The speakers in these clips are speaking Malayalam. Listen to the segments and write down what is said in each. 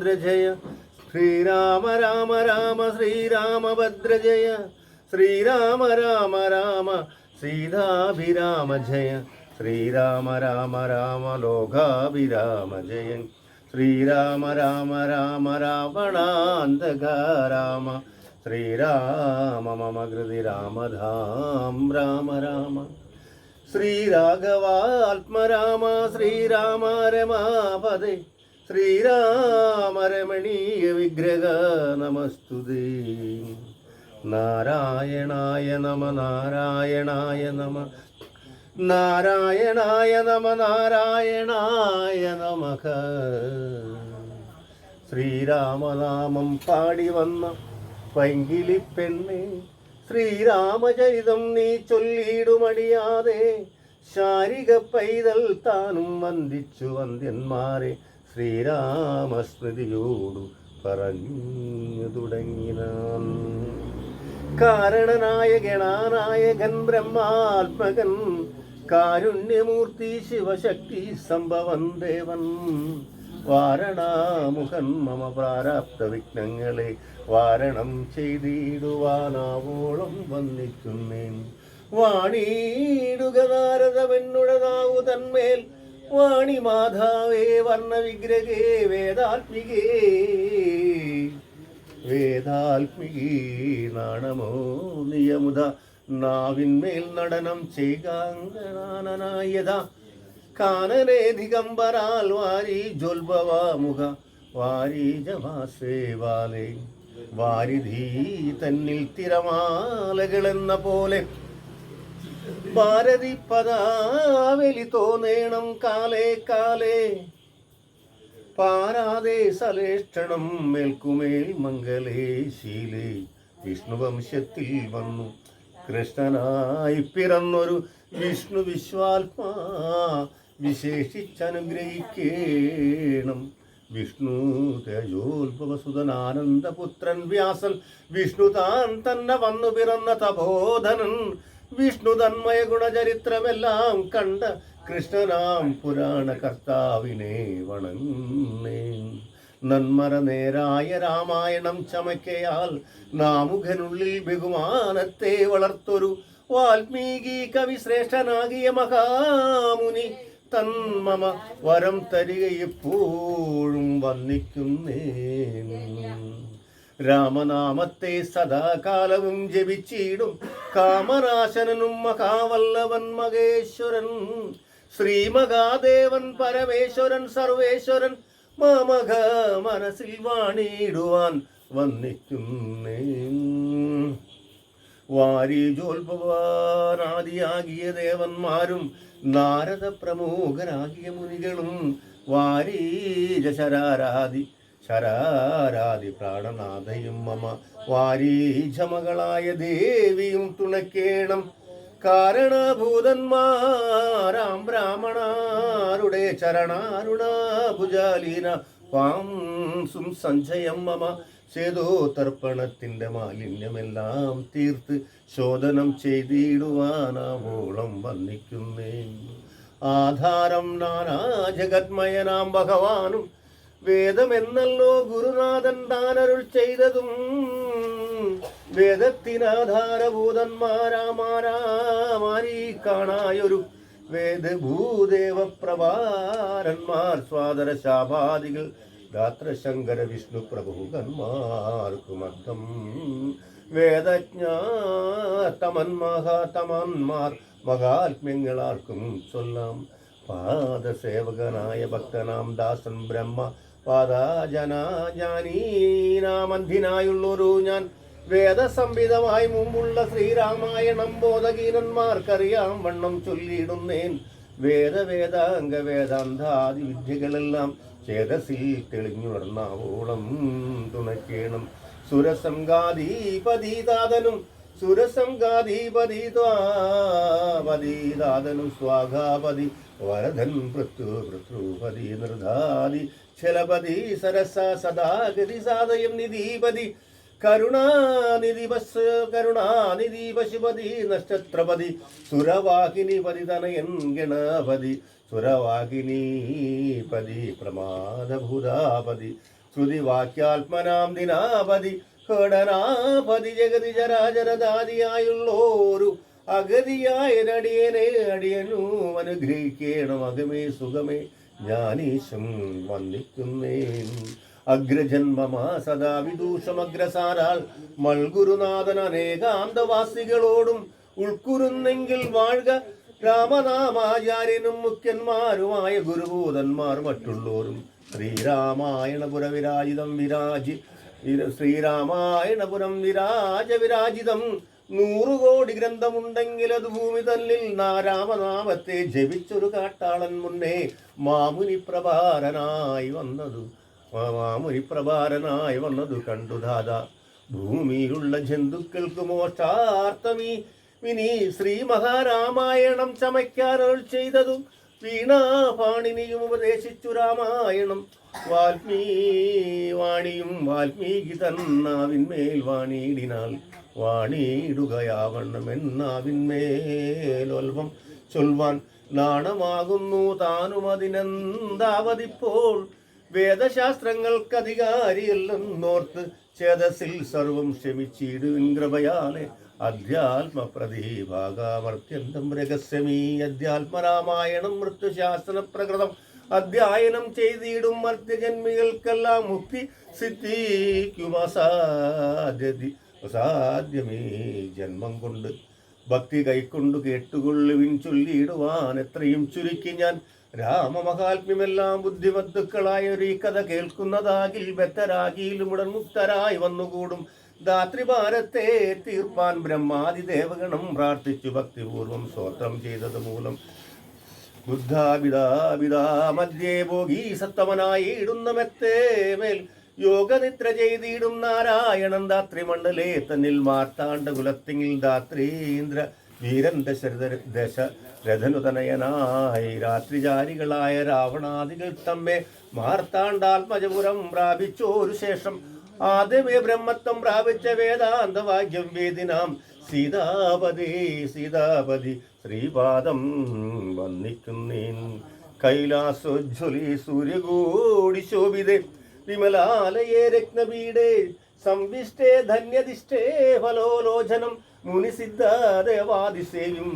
രാമചന്ദ്ര ജയ ശ്രീരാമ രാമ രാമ ശ്രീരാമഭദ്ര ജയ ശ്രീരാമ രാമ രാമ സീതാഭിരാമ ജയ. ശ്രീരാമ രാമ രാമ ലോകാഭിരാമ ജയൻ ശ്രീരാമ രാമ രാമ രാവണാന്തക രാമ. ശ്രീരാമ മമ കൃതി രാമധാം രാമ രാമ. ശ്രീരാഘവാത്മരാമ ശ്രീരാമ രമാപദേ ശ്രീരാമ രമണീയ വിഗ്രഹ നമസ്തുതേ. നാരായണായ നമ നാരായണായ നമ നാരായണായ നമ നാരായണായ നമ. ശ്രീരാമനാമം പാടി വന്ന പൈങ്കിളി പെണ്ണെ ശ്രീരാമചരിതം നീ ചൊല്ലിയിടുമടിയാതെ ശാരിക പൈതൽ താനും വന്ദിച്ചു വന്ദ്യന്മാരെ. ശ്രീരാമസ്മൃതിയോടു പറഞ്ഞു തുടങ്ങിനാൻ കാരണനായ ഗണാനായകൻ ബ്രഹ്മാത്മകൻ കാരുണ്യമൂർത്തി ശിവശക്തി സംഭവൻ ദേവൻ വാരണാമുഖൻ മമ പ്രാരാപ്ത വിഘ്നങ്ങളെ വാരണം ചെയ്തിടുവാനാവോളം വന്നിക്കുന്നേൻ വാണിയിടുക നാരദമെന്നുടനാവു തന്മേൽ വാണി മാധാവേ വർണ വിഗ്രഹേ വേദാത്മികേ. വേദാത്മികീ നാണമോ നിയമുത നാവിന്മേൽ നടനം ചെയ്കാങ്കണാനനായത കാനനേ ദിഗംബരാൽ വാരി ജ്വൽഭവാമുഖ വാരി ജവാസേവാലേ വാരിധീ തന്നിൽ തിരമാലകളെന്ന പോലെ ഭാരതി പദാവലി തോന്നേണം കാലേ കാലേ. പാരാതെ സലേഷ്ടണം മേൽക്കുമേൽ മംഗലേ ശീലേ. വിഷ്ണുവംശത്തിൽ വന്നു. കൃഷ്ണനായി പിറന്നൊരു വിഷ്ണു വിശ്വാത്മാ വിശേഷിച്ചനുഗ്രഹിക്കേണം. വിഷ്ണു തേജോത്ഭവസുതനാനന്ദപുത്രൻ വ്യാസൻ. വിഷ്ണു താൻ തന്നെ വന്നു പിറന്ന തപോധനൻ. വിഷ്ണു തന്മയ ഗുണചരിത്രമെല്ലാം കണ്ട കൃഷ്ണനാം പുരാണ കർത്താവിനെ വണങ്ങേ നന്മറ നേരായ രാമായണം ചമയ്ക്കയാൽ നാമുഖനുള്ളിൽ ബഹുമാനത്തെ വളർത്തൊരു വാൽമീകി കവി ശ്രേഷ്ഠനാകിയ മഹാമുനി തന്മമ വരം തരിക എപ്പോഴും വന്നിക്കുന്നേ രാമനാമത്തെ സദാകാലവും ജപിച്ചിടും കാമനാശനനും മഹാവല്ലവൻ മഹേശ്വരൻ. ശ്രീ മഹാദേവൻ പരമേശ്വരൻ സർവേശ്വരൻ മാമക മനസ്സിൽ വാണിയിടുവാൻ വന്നിക്കുന്നേ വാരീജോത്ഭവാനാദിയാകിയ ദേവന്മാരും നാരദ പ്രമുഖരാകിയ മുനികളും വാരീജശരാരാദി ശരാരാദി പ്രാണനാഥയും മമ വാരീജമകളായ ദേവിയും തുണക്കേണം. കാരണഭൂതന്മാരാം ബ്രാഹ്മണാരുടെ ചരണാരുണാഭുജാലീന പാംസും സഞ്ജയം മമ സേതോതർപ്പണത്തിന്റെ മാലിന്യമെല്ലാം തീർത്ത് ശോധനം ചെയ്തിടുവാനാവോളം വന്നിക്കുന്നേ ആധാരം നാനാ ജഗത്മയനാം ഭഗവാനും വേദമെന്നല്ലോ ഗുരുനാഥൻ താനരുൾ ചെയ്തതും വേദത്തിനാധാരഭൂതന്മാരാമാരാമാരി കാണായൊരു വേദഭൂദേവ പ്രഭാരന്മാർ സ്വാതര ശാപാദികൾ ഗാത്രശങ്കര വിഷ്ണു പ്രഭുകന്മാർക്കുമർത്ഥം വേദജ്ഞാതമന്മഹാതമന്മാർ മഹാത്മ്യങ്ങളാർക്കും ചൊല്ലാം. പാദസേവകനായ ഭക്തനാം ദാസൻ ബ്രഹ്മ പാദജനാജാനീനാമന്ധിനായുള്ളൊരു ഞാൻ വേദസംവിധമായി മുമ്പുള്ള ശ്രീരാമായണം ബോധഗീനന്മാർക്കറിയാം വണ്ണം ചൊല്ലിയിടുന്നേൻ. വേദവേദാംഗ വേദാന്താദി വിദ്യകളെല്ലാം ചേതസിൽ തെളിഞ്ഞുണർന്നാവോളം തുണക്കേണം. സുരസംഗാധീപതീതാതനും സുരസംഗാധീപതീതാപതീതാതനും സ്വാഗാപതി വരദൻ പൃഥു പൃഥ്രുപതി നിർധാതി ചലപതി സരസ സദാഗതി സാദയം നിധീപതി കരുണാനിധി ബസ് കരുണാനിധി പശുപതി നക്ഷത്രപതി സുരവാഹിനി പതി തനയൻ ഗണപതി സുരവാഹിനി പതി പ്രമാദഭൂതാപതി ശ്രുതിവാക്യാത്മനാം ദിനാപതി ഘടനാപതി ജഗതി ചരാചരദാദിയായുള്ളോരു അഗതിയായനടിയനെ അടിയനു അനുഗ്രഹിക്കണം. അകമേ സുഖമേ ജ്ഞാനീശം വന്ദിക്കുന്നേൻ അഗ്രജന്മമാ സദാ വിദൂഷമഗ്രസാരാൽ മൽഗുരുനാഥൻ അനേകാന്തവാസികളോടും ഉൾക്കുരുന്നെങ്കിൽ വാഴുക രാമനാമാചാര്യനും മുഖ്യന്മാരുമായ ഗുരുഭൂതന്മാർ മറ്റുള്ളോരും. ശ്രീരാമായണപുര വിരാജിതം വിരാജി ശ്രീരാമായണപുരം വിരാജ വിരാജിതം നൂറു കോടി ഗ്രന്ഥമുണ്ടെങ്കിൽ അത് ഭൂമി തല്ലിൽ നാരാമനാമത്തെ ജപിച്ചൊരു കാട്ടാളൻ മുന്നേ മാമുനി പ്രഭാരനായി വന്നതു. മാമുനി പ്രഭാരനായി വന്നതു കണ്ടു ഭൂമിയിലുള്ള ജന്തുക്കൾക്ക് മോക്ഷാർത്ഥമീ. വിനി ശ്രീ മഹാരാമായണം ചമയ്ക്കാനൾ ചെയ്തതു വീണാപാണിനിയും ഉപദേശിച്ചു രാമായണം. വാൽമീ വാണിയും വാൽമീകി തന്നാവിന്മേൽ വാണിയിടിനാൽ വാണിയിടുകയാവണ്ണം എന്നാവിന്മേലൊൽവം ചൊൽവാൻ നാണമാകുന്നു താനും അതിനെന്താവതിപ്പോൾ വേദശാസ്ത്രങ്ങൾക്കധികാരിയല്ലെന്നോർത്ത് ചേതസിൽ സർവം ക്ഷമിച്ചിടുവിൻ കൃപയാലെ അധ്യാത്മ പ്രതിഭാഗാമർത്യന്തം രഹസ്യമീ അധ്യാത്മരാമായണം മൃത്യുശാസ്ത്ര പ്രകൃതം അധ്യയനം ചെയ്തിടും മർത്യജന്മികൾക്കെല്ലാം മുക്തി സിദ്ധിക്കുമസാധ്യതി. അസാധ്യമേ ജന്മം കൊണ്ട്. ഭക്തി കൈക്കൊണ്ടു കേട്ടുകൊള്ളുവിൻ ചൊല്ലിയിടുവാൻ. എത്രയും ചുരുക്കി ഞാൻ രാമമഹാത്മ്യമെല്ലാം ബുദ്ധിമത്തുക്കളായ ഒരു ഈ കഥ കേൾക്കുന്നതാകിൽ ബദ്ധരാകിയിലും ഉടൻ മുക്തരായി വന്നുകൂടും. ധാത്രിഭാരത്തെ തീർപ്പാൻ ബ്രഹ്മാതി ദേവഗണം പ്രാർത്ഥിച്ചു ഭക്തിപൂർവം സ്തോത്രം ചെയ്തത് മൂലം. ബുദ്ധാപിതാപിതാ മധ്യേ ഭോഗീ സത്തമനായി ഇടുന്ന മെത്തേ മേൽ യോഗനിദ്ര ചെയ്തിടും നാരായണൻ ധാത്രി മണ്ഡലേ. തന്നിൽ മാർത്താണ്ഡ കുലത്തിങ്ങിൽ ധാത്രീന്ദ്ര വീരൻ ദശരഥ ദശ രഥനുതനയനായി രാത്രിചാരികളായ രാവണാദികൾ തമ്മെ മാർത്താണ്ഡാത്മജപുരം പ്രാപിച്ചോരു ശേഷം ആദ്യമേ ബ്രഹ്മത്വം പ്രാപിച്ച വേദാന്ത വാക്യം വേദിനാം സീതാപതി സീതാപതി ശ്രീപാദം വന്നിക്കുന്നേൻ കൈലാസോജ്വലി സൂര്യകൂടി ശോഭിതേ. വിമലാലയേ രത്നപീഠേ സംവിഷ്ടേ ധന്യദിഷ്ടേ ഫലോലോചനം മുനിസിദ്ധ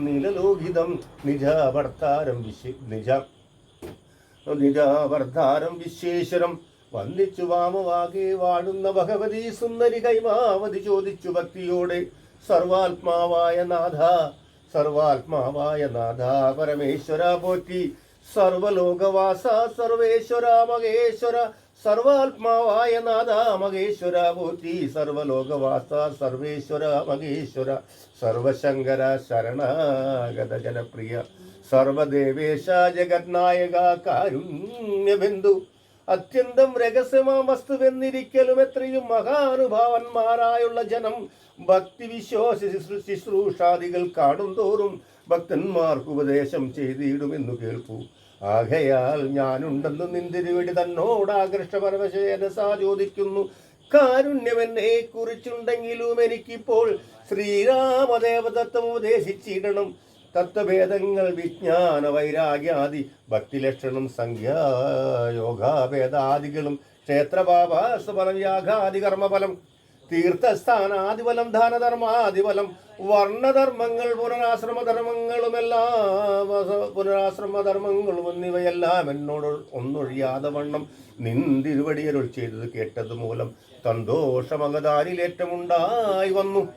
നിലലോഹിതം. നിജാവർത്താരം വിശ്വ നിജ നിജാവർദ്ധാരം വിശ്വേശ്വരം വന്ദിച്ചു വാമവാകെ വാഴുന്ന ഭഗവതി സുന്ദരി കൈമാവതി ചോദിച്ചു ഭക്തിയോടെ. സർവാത്മാവായ നാഥ സർവാത്മാവായ നാഥ പരമേശ്വര പോറ്റി. സർവലോകവാസ സർവേശ്വര മഹേശ്വര സർവാത്മാവായ നാഥ മഹേശ്വര പോറ്റി സർവലോകവാസ സർവേശ്വര മഹേശ്വര സർവശങ്കര ശരണാഗത ജനപ്രിയ സർവദേവേശ ജഗന്നായക കാരുണ്യബിന്ദു. അത്യന്തം രഹസ്യമാം വസ്തുവെന്നിരിക്കലും എത്രയും മഹാനുഭാവന്മാരായുള്ള ജനം ഭക്തി വിശ്വാസ ശുശ്രൂ- ശുശ്രൂഷാദികൾ കാണും തോറും ഭക്തന്മാർക്ക് ഉപദേശം ചെയ്തിടുമെന്നു കേൾപ്പു. ആകയാൽ ഞാനുണ്ടെന്ന് നിന്തിരുവിടി തന്നോട് ആകൃഷ്ട പരമശേരസാ ചോദിക്കുന്നു. കാരുണ്യമെന്നെ കുറിച്ചുണ്ടെങ്കിലും എനിക്കിപ്പോൾ ശ്രീരാമദേവതത്വം ഉപദേശിച്ചിടണം. തത്വഭേദങ്ങൾ വിജ്ഞാന വൈരാഗ്യാദി ഭക്തിലക്ഷണം സംഖ്യായോഗാഭേദാദികളും ക്ഷേത്രപാപാസഫലം യാഗാദി കർമ്മഫലം തീർത്ഥസ്ഥാനാദിഫലം ദാനധർമാദിഫലം വർണധർമ്മങ്ങൾ പുനരാശ്രമധർമ്മങ്ങളുമെല്ലാം പുനരാശ്രമധർമ്മങ്ങളും എന്നിവയെല്ലാം എന്നോട് ഒന്നൊഴിയാതെ വണ്ണം നിന്തിരുവടിയരുൾ ചെയ്തത് കേട്ടത് മൂലം സന്തോഷമകതാരിലേറ്റമുണ്ടായി വന്നു.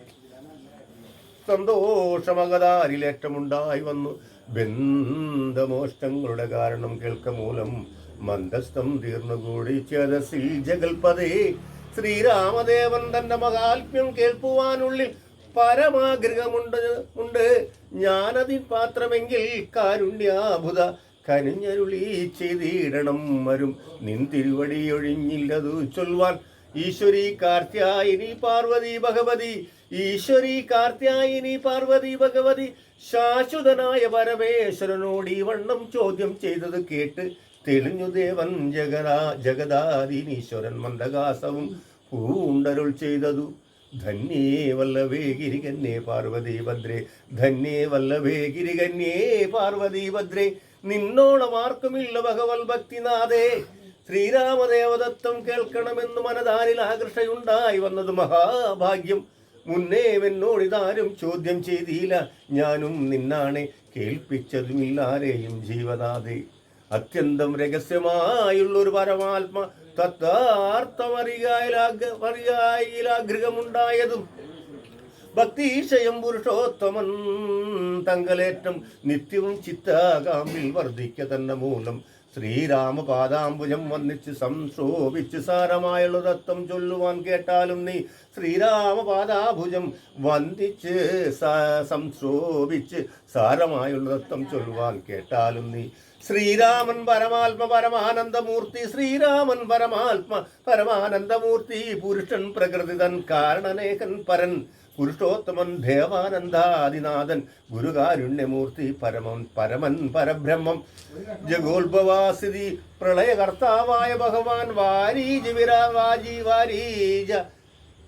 സന്തോഷമകതാരിലേറ്റമുണ്ടായി വന്നു. ബന്ധമോഷ്ടങ്ങളുടെ കാരണം കേൾക്ക മൂലം മന്ദസ്ഥം തീർന്നുകൂടി ചേതസിൽ ജഗൽപതേ ശ്രീരാമദേവൻ തന്റെ മഹാത്മ്യം കേൾപ്പുവാനുള്ളിൽ പരമാഗ്രഹമുണ്ട് ഉണ്ട്. ഞാനതിൻ പാത്രമെങ്കിൽ കാരുണ്യാഭുത കനിഞ്ഞരുളി ചെയ്തിടണം വരും. നിൻ തിരുവടി ഒഴിഞ്ഞില്ലതു ചൊൽവാൻ ഈശ്വരി കാർത്യായിനി പാർവതി ഭഗവതി. ഈശ്വരി കാർത്യായിനി പാർവതി ഭഗവതി. ശാശ്വതനായ പരമേശ്വരനോട് ഈ വണ്ണം ചോദ്യം ചെയ്തത് കേട്ട് തെളിഞ്ഞു ദേവൻ ജഗരാ ജഗദാദീനീശ്വരൻ മന്ദകാസവും പൂണ്ടരുൾ ചെയ്തതു. ധന്യേ വല്ലഭേ ഗിരികന്യേ പാർവതി ഭദ്രേ ധന്യേ വല്ലഭേ ഗിരികന്യേ പാർവതി ഭദ്രേ നിന്നോളം ആർക്കുമില്ല ഭഗവൽ ഭക്തിനാഥേ. ശ്രീരാമദേവദത്തം കേൾക്കണമെന്ന് മനതാരിൽ ആകർഷയുണ്ടായി വന്നത് മഹാഭാഗ്യം. മുന്നേ എന്നോടിതാരും ചോദ്യം ചെയ്തില്ല. ഞാനും നിന്നാണ് കേൾപ്പിച്ചതുമില്ലാരെയും ജീവനാഥേ. അത്യന്തം രഹസ്യമായുള്ളൊരു പരമാത്മ തത്താർത്ഥമറിയായിലാഗ്രഹമുണ്ടായതും ഭക്തീശയം പുരുഷോത്തമൻ തങ്കലേറ്റം നിത്യവും ചിത്താകാമ്പിൽ വർദ്ധിക്ക തന്നെ മൂലം ശ്രീരാമപാദാംബുജം വന്നിച്ച് സംശോഭിച്ച് സാരമായുള്ള തത്വം ചൊല്ലുവാൻ കേട്ടാലും നീ ശ്രീരാമപാദാഭുജം വന്ദിച്ച് സംശോഭിച്ച് സാരമായുള്ള തത്വം ചൊല്ലുവാൻ കേട്ടാലും നീ ശ്രീരാമൻ പരമാത്മ പരമാനന്ദമൂർത്തി ശ്രീരാമൻ പരമാത്മ പരമാനന്ദമൂർത്തി പുരുഷൻ പ്രകൃതിതൻ കാരണനേകൻ പരൻ പുരുഷോത്തമൻ ദേവാനന്ദാദിനാഥൻ ഗുരുകാരുണ്യമൂർത്തി പരമം പരമൻ പരബ്രഹ്മം. ജഗോത്ഭവാസിതി പ്രളയകർത്താവായ ഭഗവാൻ വാരീജ വിരാവാജി വാരീജ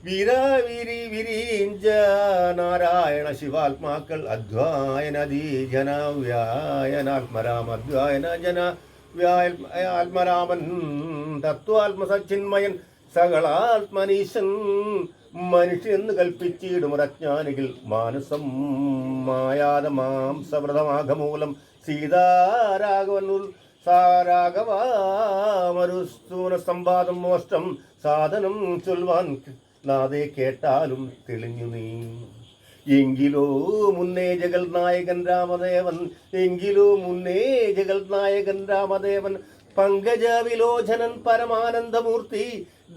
വീരാവീരി വിരീഞ്ച നാരായണ ശിവാത്മാക്കൾ അധ്വായനദീ ജന വ്യായനാത്മരാമ അധ്വായന ജന വ്യായ ആത്മരാമൻ തത്വാത്മസച്ചിന്മയൻ സകളാത്മനീശൻ മനുഷ്യന്ന് കൽപ്പിച്ചിടും അജ്ഞാനികൾ മാനസം മായാത മാംസവ്രതമാഘമൂലം സീതാരാഘവൻ സാരാഘവാമരുസ്തൂന സംവാദം മോഷ്ടം സാധനം ചൊൽവാൻ നാദേ കേട്ടാലും തെളിഞ്ഞു നീ. എങ്കിലോ മുന്നേ ജഗൽ നായകൻ രാമദേവൻ എങ്കിലോ മുന്നേ ജഗൽ നായകൻ രാമദേവൻ പങ്കജ വിലോചനൻ പരമാനന്ദമൂർത്തി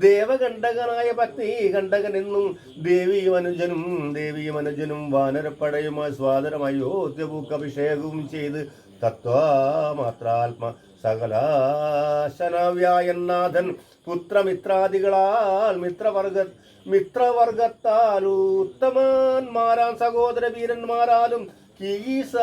ദേവകണ്ഠകനായ ഭക്തി കണ്ടകനെന്നും ദേവിയും അനുജനും ദേവിയും അനുജനും വാനരപ്പടയുമായി സ്വാതരമായി അഭിഷേകവും ചെയ്ത് തത്വമാത്രാത്മ സകലാശനവ്യായനാഥൻ പുത്രമിത്രാദികളാൽ മിത്രവർഗ മിത്രവർഗത്താൽ ഉത്തമാന്മാരാം സഹോദര വീരന്മാരാലും കീസ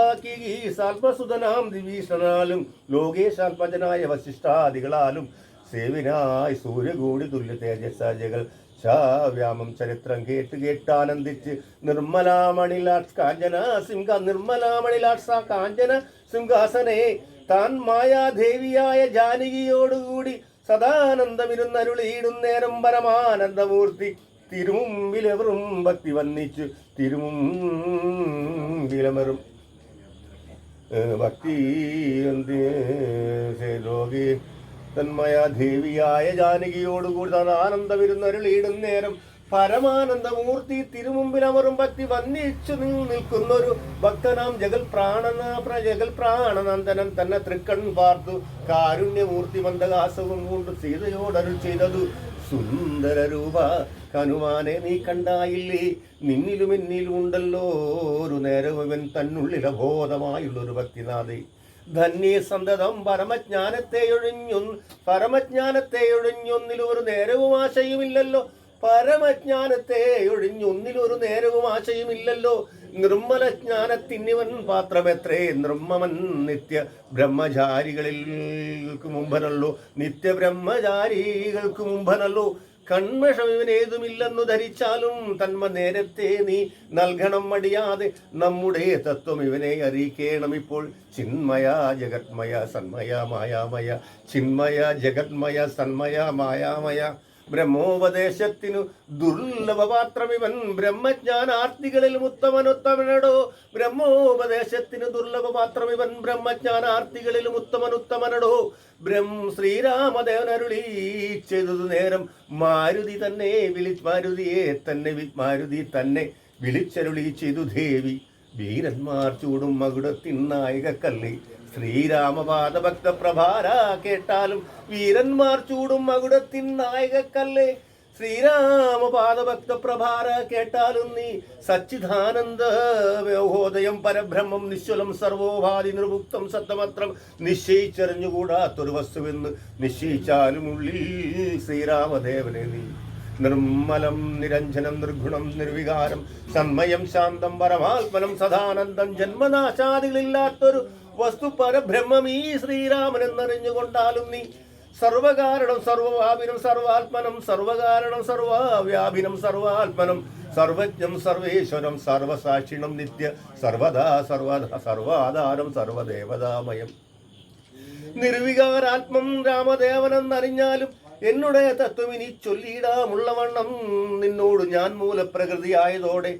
ദിവീഷണാലും ലോകേശാൽപജനായ വശിഷ്ടാദികളാലും സേവിനായി സൂര്യകൂടി തുല്യ തേജസാജകൾ ശാവ്യാമം ചരിത്രം കേട്ട് കേട്ടാനന്ദിച്ച് നിർമ്മലാമണിലാട്ട് കാഞ്ചന സിംഹ നിർമ്മലാമണിലാട്ട് കാഞ്ചന സിംഹാസനെ താൻ മായാദേവിയായ ജാനകിയോടുകൂടി സദാനന്ദമിരുന്നരുളിയിടും നേരം പരമാനന്ദമൂർത്തി. തിരുമുമ്പിലെവറും ഭക്തി വന്നിച്ചു. തിരുമുമ്പിലമറും ഭക്തി രോഗി. തന്മയ ദേവിയായ ജാനകിയോടുകൂടി ആനന്ദമിരുന്നരുളിയിടും നേരം. പരമാനന്ദമൂർത്തി തിരുമുമ്പിലമറും ഭക്തി വന്നിച്ചു നിൽക്കുന്നൊരു ഭക്തനാം ജഗൽ പ്രാണന പ്രജകൽ പ്രാണനന്ദനം തന്നെ തൃക്കൺ പാർത്തു. കാരുണ്യമൂർത്തി മന്ദഹാസവും കൊണ്ട് സീതയോടരുൾ ചെയ്തതു. സുന്ദര രൂപ ഹനുമാനെ നീ കണ്ടായില്ലേ? നിന്നിലും എന്നിലും ഉണ്ടല്ലോ. ഒരു നേരം ഇവൻ തന്നുള്ളിൽ അബോധമായുള്ളൊരു ഭക്തിനാഥേ. ധന്യ സന്തതം പരമജ്ഞാനത്തെ ഒഴിഞ്ഞു പരമജ്ഞാനത്തെ ഒഴിഞ്ഞൊന്നിലും ഒരു നേരവും ആശയുമില്ലല്ലോ. പരമജ്ഞാനത്തെ ഒഴിഞ്ഞൊന്നിലൊരു നേരവും ആശയുമില്ലല്ലോ. നിർമ്മല ജ്ഞാനത്തിന്നിവൻ പാത്രമെത്രേ? നിർമ്മമൻ നിത്യ ബ്രഹ്മചാരികളിൽക്ക് മുമ്പനല്ലോ. നിത്യ ബ്രഹ്മചാരികൾക്ക് മുമ്പനല്ലോ. കൺമഷമിവനേതുമില്ലെന്നു ധരിച്ചാലും തന്മ നേരത്തെ നീ നൽകണം മടിയാതെ നമ്മുടെ തത്വം ഇവനെ അറിയിക്കണം ഇപ്പോൾ. ചിന്മയ ജഗത്മയ സന്മയ മായാമയ. ചിന്മയ ജഗത്മയ സന്മയ മായാമയ. ബ്രഹ്മോപദേശത്തിനു ദുർലഭപാത്രമിവൻ ബ്രഹ്മജ്ഞാനാർത്ഥികളിൽ ഉത്തമനുത്തമനടോ ദുർലഭ ദുർലഭപാത്രമിവൻ ബ്രഹ്മജ്ഞാനാർത്ഥികളിൽ ഉത്തമനുത്തമനടോ. ബ്രഹ്മ ശ്രീരാമദേവനരുളി ചെയ്തതു നേരം മാരുതി തന്നെ വിളി മാരുതിയെ തന്നെ മാരുതി തന്നെ വിളിച്ചരുളി ചെയ്തു ദേവി. വീരന്മാർ ചൂടും മകുടത്തിൻ നായികക്കല്ലി. ശ്രീരാമപാദ ഭക്ത പ്രഭാര കേട്ടാലും വീരന്മാർ ചൂടും മകുടത്തിൻ നായകക്കല്ലേ. ശ്രീരാമപാദ ഭക്ത പ്രഭാര കേട്ടാലും നീ സച്ചിദാനന്ദ വ്യോഹോദയം പരബ്രഹ്മം നിശ്വലം സർവോപാധി നിർമുക്തം സത്തമത്രം നിശ്ചയിച്ചറിഞ്ഞുകൂടാത്തൊരു വസ്തുവെന്ന് നിശ്ചയിച്ചാലും ഉള്ളിൽ ശ്രീരാമദേവനെ നീ. നിർമ്മലം നിരഞ്ജനം നിർഗുണം നിർവികാരം സന്മയം ശാന്തം പരമാത്മനം സദാനന്ദം ജന്മനാശാദികളില്ലാത്തൊരു വസ്തു പരബ്രഹ്മം ശ്രീരാമൻ എന്നറിഞ്ഞുകൊണ്ടാലും നീ സർവകാരണം സർവവാപിനം സർവാത്മനം സർവകാരണം സർവവ്യാപിനം സർവാത്മനം സർവജ്ഞം സർവേശ്വരം സർവസാക്ഷിണം നിത്യ സർവദാ സർവദാ സർവാധാരം സർവദേവതാമയം. നിർവികാരാത്മം രാമദേവനെന്നറിഞ്ഞാലും എന്നുടെ തത്വം ഇനി ചൊല്ലിയിടാമുള്ളവണ്ണം നിന്നോട് ഞാൻ മൂലപ്രകൃതിയായതോടെ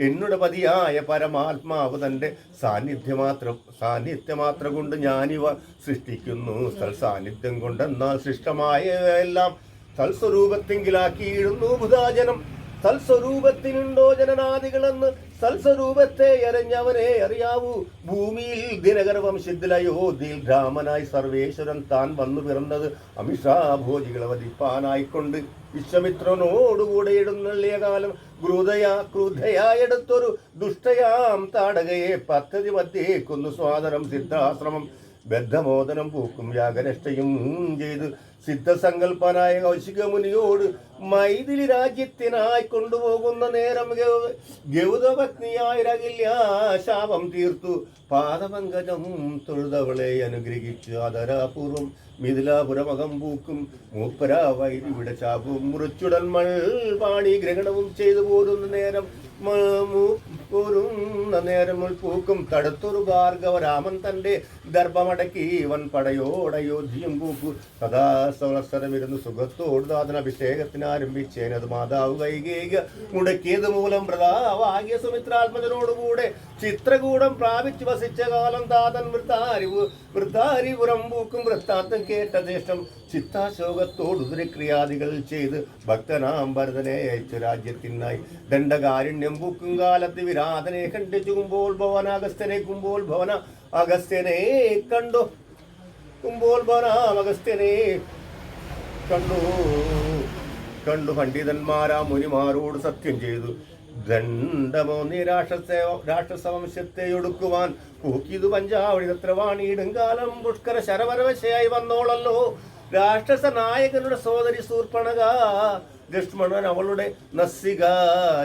എന്നുടെ പതിയായ പരമാത്മാവ് തന്റെ സാന്നിധ്യമാത്രം സാന്നിധ്യമാത്രം കൊണ്ട് ഞാനിവ സൃഷ്ടിക്കുന്നു. തൽ സാന്നിധ്യം കൊണ്ടെന്നാൽ സൃഷ്ടമായ എല്ലാം തൽസ്വരൂപത്തെങ്കിലാക്കിയിടുന്നു ബുധാജനം. തൽസ്വരൂപത്തിനുണ്ടോ ജനനാദികളെന്ന് സൽസ്വരൂപത്തെ എരഞ്ഞവനെ അറിയാവൂ. ഭൂമിയിൽ ദിനകര വംശത്തിലയോധ്യയിൽ രാമനായി സർവേശ്വരൻ താൻ വന്നു പിറന്നത് അമിഷാഭോജികളെ വധിപ്പാനായിക്കൊണ്ട്. വിശ്വമിത്രനോടുകൂടെ ഇടുന്നള്ളിയ കാലം ക്രൂതയാ ക്രൂധയായെടുത്തൊരു ദുഷ്ടയാം താടകയെ പദ്ധതി മധ്യേ കൊന്നു സ്വാതനം സിദ്ധാശ്രമം. ബദ്ധമോദനം പൂക്കും യാഗനിഷ്ഠയും ചെയ്ത് സിദ്ധസങ്കല്പനായ കൗശിക മുനിയോട് മൈഥിലി രാജ്യത്തിനായി കൊണ്ടുപോകുന്ന നേരം ഗൗതപത്നിയായ രകില്യ ശാപം തീർത്തു. പാദപങ്കജം തൊഴുതവളെ അനുഗ്രഹിച്ചു ആദരാപൂർവം മിഥിലാപുരമകം പൂക്കും. മൂപ്പര വൈരിവിടെ ചാപ്പും മുറിച്ചുടൻ മൾ പാണി ഗ്രഹണവും ചെയ്തു പോരുന്ന നേരം മ- നേരമുൾ നേരം മുൾ പൂക്കും തടുത്തൊരു ഭാർഗവ രാമൻ തന്റെ ദർഭമടക്കി ഇവൻ പടയോടയോധ്യം പൂക്കു സദാ സവത്സരമിരുന്ന് സുഖത്തോട് ദാതന അഭിഷേകത്തിന് ആരംഭിച്ചേനത് മാതാവ് വൈകേക. മുടക്കിയത് മൂലം പ്രതാവാകിയ സുമിത്രാത്മജനോടുകൂടെ ചിത്രകൂടം പ്രാപിച്ചു വസിച്ച കാലം താതൻ വൃത്താരിവ് വൃത്താരിപുരം പൂക്കും വൃത്താന്തം കേട്ട ദേശം ചിത്താശോകത്തോട് ഉദരക്രിയാദികൾ ചെയ്ത് ഭക്തനാം ഭരതനെ അയച്ചു രാജ്യത്തിനായി. ദണ്ഡകാരുണ്യം പൂക്കും കാലത്ത് വിരാതനെ കണ്ടിച്ചു കുമ്പോൾ ഭവന അഗസ്ത്യനെ കുമ്പോൾ ഭവന അഗസ്ത്യനെ കണ്ടു. കുമ്പോൾ ഭവന അഗസ്ത്യനെ കണ്ടു. കണ്ടു പണ്ഡിതന്മാരാ മുനിമാരോട് സത്യം ചെയ്തു. ദണ്ഡമോ നീ രാക്ഷസ രാക്ഷസവംശത്തെ ഒടുക്കുവാൻ പൂക്കിതു പഞ്ചാവഴി തത്രവാണിയിടും കാലം പുഷ്കര ശരവരവശയായി വന്നോളല്ലോ. രാക്ഷസ നായകനുടെ സോദരി സൂർപ്പണക ലക്ഷ്മണൻ അവളുടെ നസ്സിക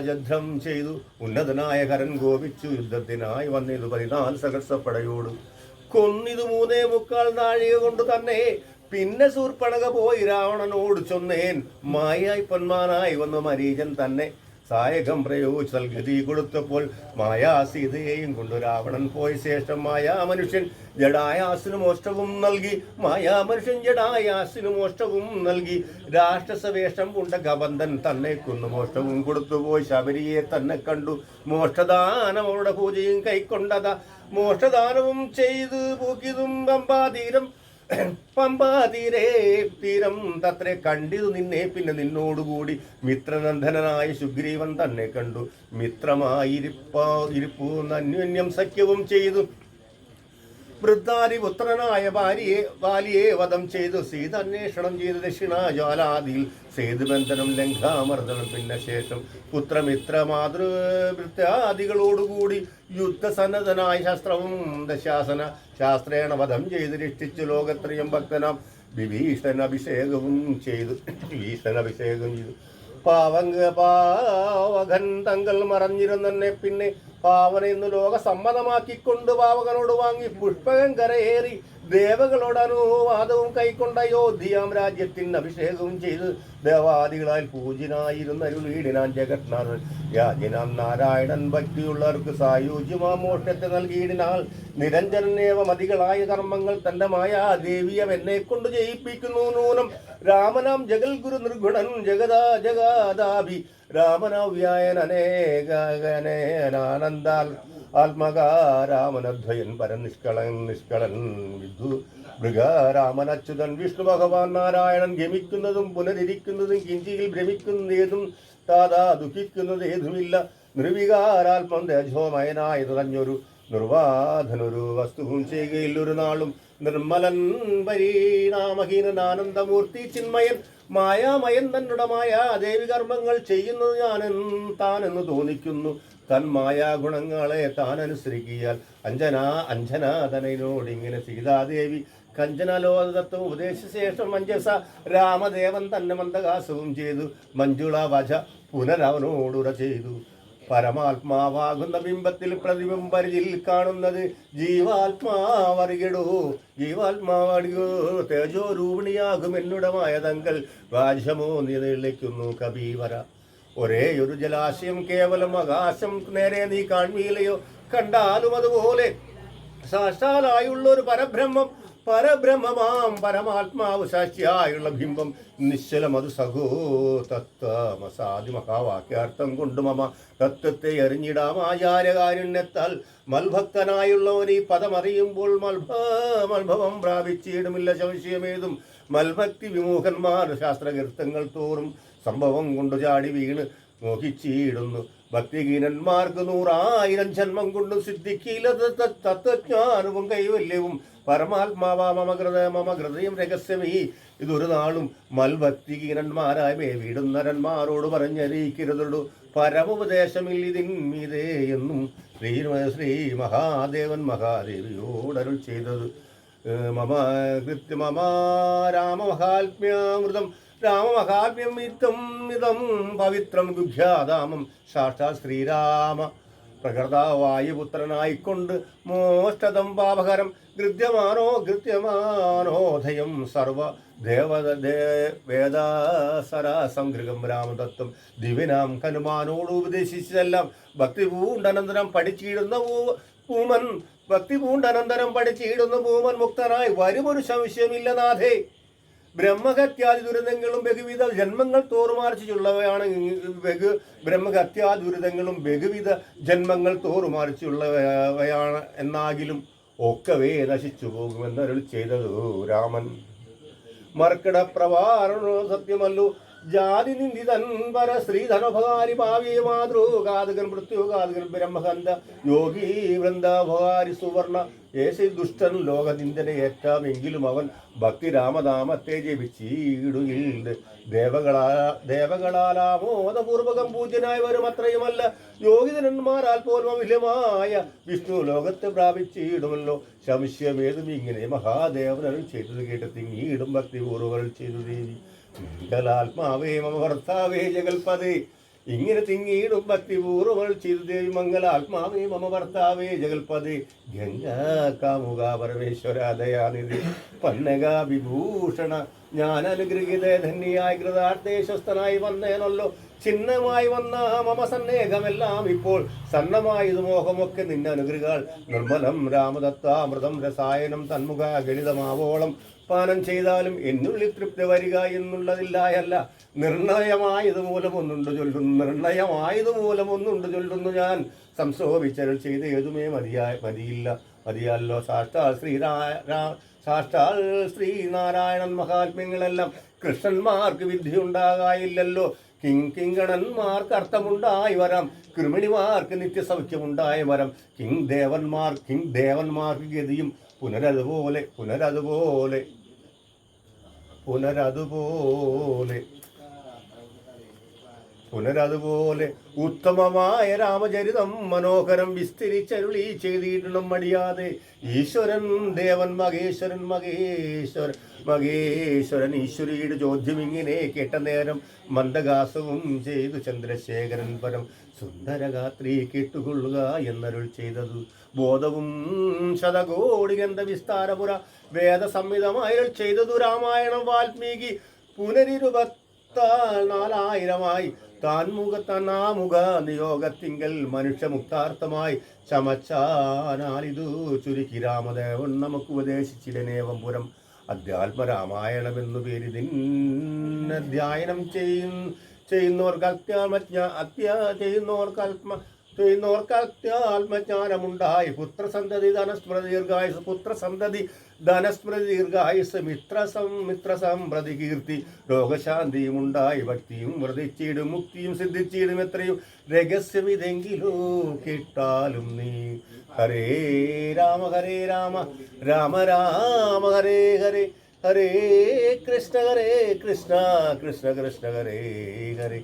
ജദ്ധം ചെയ്തു. ഉന്നതനായ കരൻ ഗോപിച്ചു യുദ്ധത്തിനായി വന്നിതു പതിനാല് സഹസ്രപ്പടയോട്. കൊന്നിതു മൂന്നേ മുക്കാൽ നാഴിക കൊണ്ട് തന്നെ പിന്നെ സൂർപ്പണക പോയി രാവണനോട് ചൊന്നേൻ. മായായി പൊന്മാനായി വന്ന മരീചൻ തന്നെ സായകം പ്രയോഗിച്ചാൽ ഗതി കൊടുത്തപ്പോൾ മായാ സീതയെയും കൊണ്ട് രാവണൻ പോയ ശേഷം മായാ മനുഷ്യൻ ജഡായാസിന് മോഷ്ടവും നൽകി. മായാ മനുഷ്യൻ ജഡായാസിന് മോഷ്ടവും നൽകി. രാക്ഷസവേഷം കൊണ്ട കബന്ധൻ തന്നെ കൊന്നു. മോഷ്ടവും കൊടുത്തുപോയി ശബരിയെ തന്നെ കണ്ടു. മോഷ്ടദാനം അവളുടെ പൂജയും കൈക്കൊണ്ടതാ. മോഷ്ടദാനവും ചെയ്തു. പൂക്കിയതും പമ്പാതീരം പമ്പാതീരേ തീരം തത്രെ കണ്ടിതു നിന്നെ പിന്നെ നിന്നോടുകൂടി മിത്രനന്ദനായ സുഗ്രീവൻ തന്നെ കണ്ടു. മിത്രമായിരിപ്പാ ഇരിപ്പൂന്ന് അന്യോന്യം സഖ്യവും ചെയ്തു. വൃദ്ധാരി പുത്രനായ ഭാര്യയെ വാലിയെ വധം ചെയ്തു. സീത അന്വേഷണം ചെയ്തു ദക്ഷിണാജ്വാലാദിയിൽ സേതുബന്ധനം ലങ്കാമർദ്ദനം. പിന്നെ ശേഷം പുത്രമിത്ര മാതൃവൃത്താദികളോടുകൂടി യുദ്ധസന്നദ്ധനായ ശാസ്ത്രവും ദശാസന ശാസ്ത്രേണ വധം ചെയ്ത് രക്ഷിച്ചു ലോകത്രയം ഭക്തനാം. വിഭീഷണ അഭിഷേകവും ചെയ്തു. ഭീഷണ അഭിഷേകം ചെയ്തു. പാവങ്ക പാവകൻ തങ്ങൾ മറഞ്ഞിരുന്നെ പിന്നെ പാവന ഇന്ന് ലോക സമ്മതമാക്കിക്കൊണ്ട് പാവകനോട് വാങ്ങി പുഷ്പകം കരയേറി ദേവകളോട് അനുവാദവും കൈക്കൊണ്ട അയോധ്യാം രാജ്യത്തിന് അഭിഷേകവും ചെയ്ത് ദേവാദികളാൽ പൂജിനായിരുന്ന അരുളീടിനാൻ ജഗത്നാഥൻ യാജിനാം നാരായണൻ ഭക്തിയുള്ളവർക്ക് സായുജ്യമാ മോക്ഷത്തെ നൽകിയിടിനാൽ നിരഞ്ജനേവ മതികളായ കർമ്മങ്ങൾ തന്റെ മായ ദേവിയം എന്നെ കൊണ്ട് ജയിപ്പിക്കുന്നു നൂനം രാമനാം ജഗൽ ഗുരു നിർഗുണൻ ജഗദാ ജഗാദാഭി. രാമനവ്യായൻ ആത്മകാ രാമനധ്വയൻ പരൻ നിഷ്കളൻ വിധു മൃഗരാമനച്യുതൻ വിഷ്ണു ഭഗവാൻ നാരായണൻ ഗമിക്കുന്നതും പുനരിരിക്കുന്നതും കിഞ്ചിയിൽ ഭ്രമിക്കുന്നതേതും താതാ ദുഃഖിക്കുന്നത് ഏതുമില്ല നിർവികാരാത്മം തേജോമയനായതു നിർവാധനൊരു വസ്തുവും ചെയ്യുകയിൽ ഒരു നാളും നിർമ്മലൻ പരിണാമഹീനൻ ആനന്ദമൂർത്തി ചിന്മയൻ മായാമയൻ തന്നുടമായ ദേവി കർമ്മങ്ങൾ ചെയ്യുന്നത് ഞാൻ താനെന്ന് തോന്നിക്കുന്നു. തൻ മായാഗുണങ്ങളെ താൻ അനുസരിക്കിയാൽ അഞ്ജന അഞ്ജനാഥനോട് ഇങ്ങനെ സീതാദേവി കഞ്ചനലോകത്വം ഉപദേശിച്ച ശേഷം മഞ്ജസ രാമദേവൻ തന്നെ മന്ദകാസവും ചെയ്തു. മഞ്ജുള വജ പുനരവനോടുറ ചെയ്തു. പരമാത്മാവാകുന്ന ബിംബത്തിൽ പ്രതിബിംബരിൽ കാണുന്നത് ജീവാത്മാവറിയടോ ജീവാത്മാവറിയോ തേജോ രൂപിണിയാകും എന്നുടമായ തങ്കൽ വാജമോ നിലയിലേക്കുന്നു കബീവര ഒരേ ഒരു ജലാശയം കേവലം ആകാശം നേരെ നീ കാൺവീലയോ കണ്ടാലും അതുപോലെ സാക്ഷാലായുള്ള ഒരു പരബ്രഹ്മം പരബ്രഹ്മമാം പരമാത്മാവ് സാക്ഷിയായുള്ള ബിംബം നിശ്ചലമത് സഹോ തത്വമസാദി മഹാവാക്യാർത്ഥം കൊണ്ട് മമ തത്വത്തെ അറിഞ്ഞിടാം ആചാരകാരുണ്യത്താൽ മൽഭക്തനായുള്ളവൻ ഈ പദമറിയുമ്പോൾ മൽഭ മൽഭവം പ്രാപിച്ചിടുമില്ല സംശയമേതും. മൽഭക്തി വിമൂഹന്മാർ ശാസ്ത്രകീർത്തങ്ങൾ തോറും സംഭവം കൊണ്ടു ചാടി വീണ് മോഹിച്ചിടുന്നു. ഭക്തിഹീനന്മാർക്ക് നൂറായിരം ജന്മം കൊണ്ടും സിദ്ധിക്കില്ല തത് തത്വജ്ഞാനവും കൈവല്യവും പരമാത്മാവാ മമ ഹൃദയ മമ ഹൃദയം രഹസ്യമീ ഇതൊരു നാളും മൽഭക്തിഹീനന്മാരായ മേ വീടുന്നരന്മാരോട് പറഞ്ഞറിയിക്കരുതുള്ളൂ പരമോപദേശമിൽ ഇതിന്മീതേ എന്നും ശ്രീ ശ്രീ മഹാദേവൻ മഹാദേവിയോടരുൾ ചെയ്തത്. മമ കൃത്യ മമ രാമമഹാത്മ്യാമൃതം രാമമഹാത്മ്യം ഇത്തം ഇതം പവിത്രം ഗുഭ്യാദാമം സാക്ഷാ ശ്രീരാമ പ്രകൃതവായുപുത്രനായിക്കൊണ്ട് മോഷ്ടതം പാപകരം. ഗൃദ്യമാനോ ഗൃത്യമാനോധയം സർവ ദേവത ദേ വേദാസര സംഗൃഹം രാമതത്വം. ദിവിനാം ഹനുമാനോട് ഉപദേശിച്ചതെല്ലാം ഭക്തി പൂണ്ടനന്തരം പഠിച്ചിടുന്ന പൂമൻ ഭക്തി പൂണ്ടനന്തരം പഠിച്ചിടുന്ന പൂമൻ മുക്തനായി വരുമൊരു സംശയമില്ല നാഥേ. ബ്രഹ്മഹത്യാദി ദുരിതങ്ങളും ബഹുവിധ ജന്മങ്ങൾ തോറുമാറിച്ചുള്ളവയാണ് ബഹു ബ്രഹ്മഹത്യാദി ദുരിതങ്ങളും ബഹുവിധ ജന്മങ്ങൾ തോറുമാറിച്ചുള്ളവയാണ് എന്നാകിലും ഒക്കവേ നശിച്ചു പോകുമെന്ന് അരുൾ ചെയ്തതു രാമൻ. മർക്കിട പ്രവാരണോ സത്യമല്ലു. ജാതി നിന്ദിതൻ പര ശ്രീധനഭകാരി ഭാവിയെ മാതൃകാതകൻ മൃത്യുകാതകൻ ബ്രഹ്മഹന്ത യോഗി വൃന്ദഭകാരി സുവർണ. ഏശി ദുഷ്ടൻ ലോകനിന്ദനെ ഏറ്റാമെങ്കിലും അവൻ ഭക്തി രാമനാമത്തെ ജപിച്ചീടുകിൽ. ദേവകളാ ദേവകളാലാമോദപൂർവകം പൂജ്യനായി വരും അത്രയുമല്ല. യോഗിതനന്മാരാൽ പോലും അമിലമായ വിഷ്ണു ലോകത്തെ പ്രാപിച്ചിടുമല്ലോ. സംശയമേതും ഇങ്ങനെ മഹാദേവനും ചെയ്തത് കേട്ട് തിങ്ങിയിടും ഭക്തിപൂർവകൾ ചെയ്തു ദേവി. മംഗലാത്മാവേ മമ ഭർത്താവേ ജഗൽപതേ. ഇങ്ങനെ തിങ്ങിയിടും ഭക്തിപൂർവൾ ചെയ്തു മംഗലാത്മാവേ മമ ഭർത്താവേ ജഗൽപതേ. ഗംഗാ കാമുക പരമേശ്വര ദയാനിധി പന്നക വിഭൂഷണ ഞാൻ അനുഗ്രഹീത ധന്യായി കൃതാർത്ഥേശ്വസ്തനായി വന്നേനല്ലോ. ചിഹ്നമായി വന്ന മമ സന്നേഹമെല്ലാം ഇപ്പോൾ സന്നമായത് മോഹമൊക്കെ നിന്നെ അനുഗ്രഹ നിർമ്മലം രാമദത്താമൃതം രസായനം തന്മുഖ ഗണിതമാവോളം പാനം ചെയ്താലും എന്നുള്ളിൽ തൃപ്തി വരിക എന്നുള്ളതില്ലായല്ല. നിർണയമായത് മൂലം ഒന്നുണ്ട് ചൊല്ലുന്നു നിർണയമായത് മൂലം ഒന്നുണ്ട് ചൊല്ലുന്നു ഞാൻ. സംശോഭിച്ചരൾ ചെയ്ത് ഏതുമേ മതിയായ മതിയില്ല. മതിയല്ലോ സാക്ഷാൽ ശ്രീനാരാ സാക്ഷാൽ ശ്രീനാരായണൻ മഹാത്മ്യങ്ങളെല്ലാം. കൃഷ്ണന്മാർക്ക് വിദ്യയുണ്ടാകായില്ലല്ലോ. കിങ് കിങ്കണന്മാർക്ക് അർത്ഥമുണ്ടായി വരാം. കൃമിണിമാർക്ക് നിത്യസൗഖ്യമുണ്ടായി വരം. കിങ് ദേവന്മാർ കിങ് ദേവന്മാർക്ക് ഗതിയും പുനരതുപോലെ പുനരതുപോലെ പുനരതുപോലെ. പുനരതുപോലെ ഉത്തമമായ രാമചരിതം മനോഹരം വിസ്തരിച്ചരുളി ചെയ്തിടണം മടിയാതെ ഈശ്വരൻ ദേവൻ മഹേശ്വരൻ മഹേശ്വരൻ. മഹേശ്വരൻ ഈശ്വരിയുടെ ചോദ്യം ഇങ്ങനെ കേട്ട നേരം മന്ദകാസവും ചെയ്തു ചന്ദ്രശേഖരൻ പരം സുന്ദരഗാത്രി കേട്ടുകൊള്ളുക എന്നരുൾ ചെയ്തതു. ബോധവും ശതകോടി ഗന്ധ വിസ്താരപുര വേദസംഹിതമായി ചെയ്തതു. രാമായണം വാൽമീകി പുനരിരുപത്താൽ നാലായിരമായി താൻ മുഖ തന്നാമുഖ നിയോഗത്തിങ്കൽ മനുഷ്യമുക്താർത്ഥമായി ചമച്ചാനാലിതു ചുരുക്കി രാമദേവൻ നമുക്ക് ഉപദേശിച്ചിടനേവം പുരം. അധ്യാത്മരാമായണമെന്നു പേരിതിൻ അധ്യയനം ചെയ്യുന്ന ചെയ്യുന്നവർക്ക് അത്യാത്മജ്ഞ അത്യ ചെയ്യുന്നവർക്ക് ആത്മ അത്യാത്മജ്ഞാനമുണ്ടായി പുത്രസന്തതി ധനസ്മൃതി ദീർഘായുസ്. പുത്രസന്തതി ധനസ്മൃതി ദീർഘായുസ്. മിത്രസം മിത്രസമ്പ്രതി കീർത്തി. രോഗശാന്തിയും ഉണ്ടായി. ഭക്തിയും വ്രതിച്ചിടും മുക്തിയും സിദ്ധിച്ചിടും എത്രയും. രഹസ്യമിതെങ്കിലോ കേട്ടാലും നീ. ഹരേ രാമ ഹരേ രാമ. രാമ രാമ ഹരേ ഹരേ. ഹരേ കൃഷ്ണ ഹരേ കൃഷ്ണ. കൃഷ്ണ കൃഷ്ണ ഹരേ ഹരേ.